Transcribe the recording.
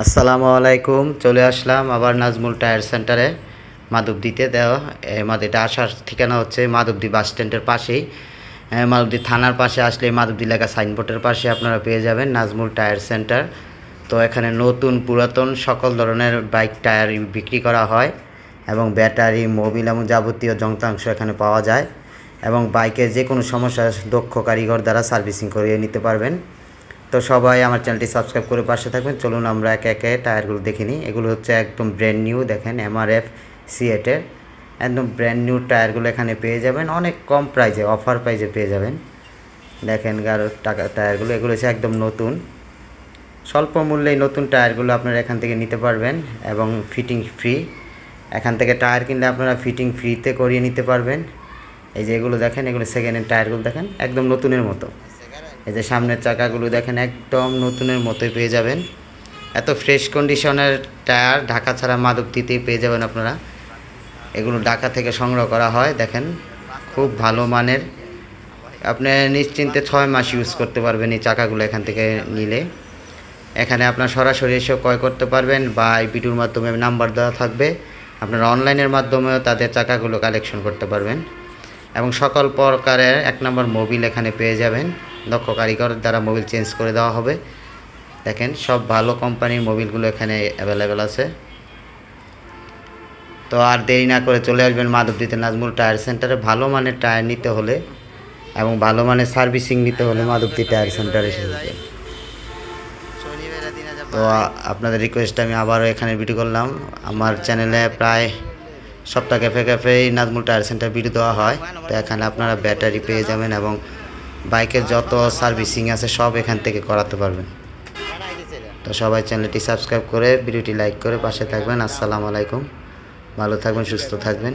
আসসালামু আলাইকুম, চলে আসলাম আবার নাজমুল টায়ার সেন্টারে, মাধবদীতে। দেওয়া এটা আসার ঠিকানা হচ্ছে মাধবদী বাস স্ট্যান্ডের পাশেই। মাধবদী থানার পাশে আসলে মাধবদী লেখা সাইনবোর্ডের পাশে আপনারা পেয়ে যাবেন নাজমুল টায়ার সেন্টার। তো এখানে নতুন পুরাতন সকল ধরনের বাইক টায়ার বিক্রি করা হয় এবং ব্যাটারি, মোবিল এবং যাবতীয় যন্ত্রাংশ এখানে পাওয়া যায় এবং বাইকের যে কোনো সমস্যা দক্ষ কারিগর দ্বারা সার্ভিসিং করিয়ে নিতে পারবেন। তো সবাই আমার চ্যানেলটি সাবস্ক্রাইব করে পাশে থাকবেন। চলুন আমরা একে একে টায়ারগুলো দেখে নিই। এগুলো হচ্ছে একদম ব্র্যান্ড নিউ দেখেন এমআরএফ সিএটের একদম ব্র্যান্ড নিউ টায়ারগুলো এখানে পেয়ে যাবেন। অনেক কম প্রাইজে অফার প্রাইজে পেয়ে যাবেন। দেখেন গারো টাকা টায়ারগুলো, এগুলো হচ্ছে একদম নতুন। স্বল্প মূল্যেই নতুন টায়ারগুলো আপনারা এখান থেকে নিতে পারবেন এবং ফিটিং ফ্রি এখান থেকে টায়ার কিনলে আপনারা ফিটিং ফ্রিতে করিয়ে নিতে পারবেন। এই যে এগুলো দেখেন, এগুলো সেকেন্ড হ্যান্ড টায়ারগুলো দেখেন, একদম নতুনের মতো। এই যে সামনের চাকাগুলো দেখেন একদম নতুনের মতোই পেয়ে যাবেন। এত ফ্রেশ কন্ডিশনের টায়ার ঢাকা ছাড়া মাদকটিতেই পেয়ে যাবেন আপনারা। এগুলো ঢাকা থেকে সংগ্রহ করা হয়, দেখেন। খুব ভালো মানের। আপনি নিশ্চিন্তে ছয় মাস ইউজ করতে পারবেন এই চাকাগুলো এখান থেকে নিলে। এখানে আপনার সরাসরি এসে ক্রয় করতে পারবেন বা এই ভিডিওর মাধ্যমে নাম্বার দেওয়া থাকবে। আপনারা অনলাইনের মাধ্যমেও তাদের চাকাগুলো কালেকশন করতে পারবেন। এবং সকল প্রকারের এক নম্বর মোবিল এখানে পেয়ে যাবেন। দক্ষ কারিগর দ্বারা মোবিল চেঞ্জ করে দেওয়া হবে। দেখেন, সব ভালো কোম্পানির মোবিলগুলো এখানে অ্যাভেলেবেল আছে। তো আর দেরি না করে চলে আসবেন মাধবদীতে নাজমুল টায়ার সেন্টারে ভালো মানের টায়ার নিতে হলে এবং ভালো মানের সার্ভিসিং নিতে হলে মাধবদী টায়ার সেন্টারে এসে তো আপনাদের রিকোয়েস্ট আমি আবারও এখানে ভিডিও করলাম। আমার চ্যানেলে প্রায় সপ্তাহ ক্যাফে ক্যাফেই নাজমুল টায়ার সেন্টার ভিডিও দেওয়া হয়। তো এখানে আপনারা ব্যাটারি পেয়ে যাবেন এবং বাইকের যত সার্ভিসিং আছে সব এখান থেকে করাতে পারবেন। তো সবাই চ্যানেলটি সাবস্ক্রাইব করে, ভিডিওটি লাইক করে পাশে থাকবেন। আসসালামু আলাইকুম। ভালো থাকবেন, সুস্থ থাকবেন।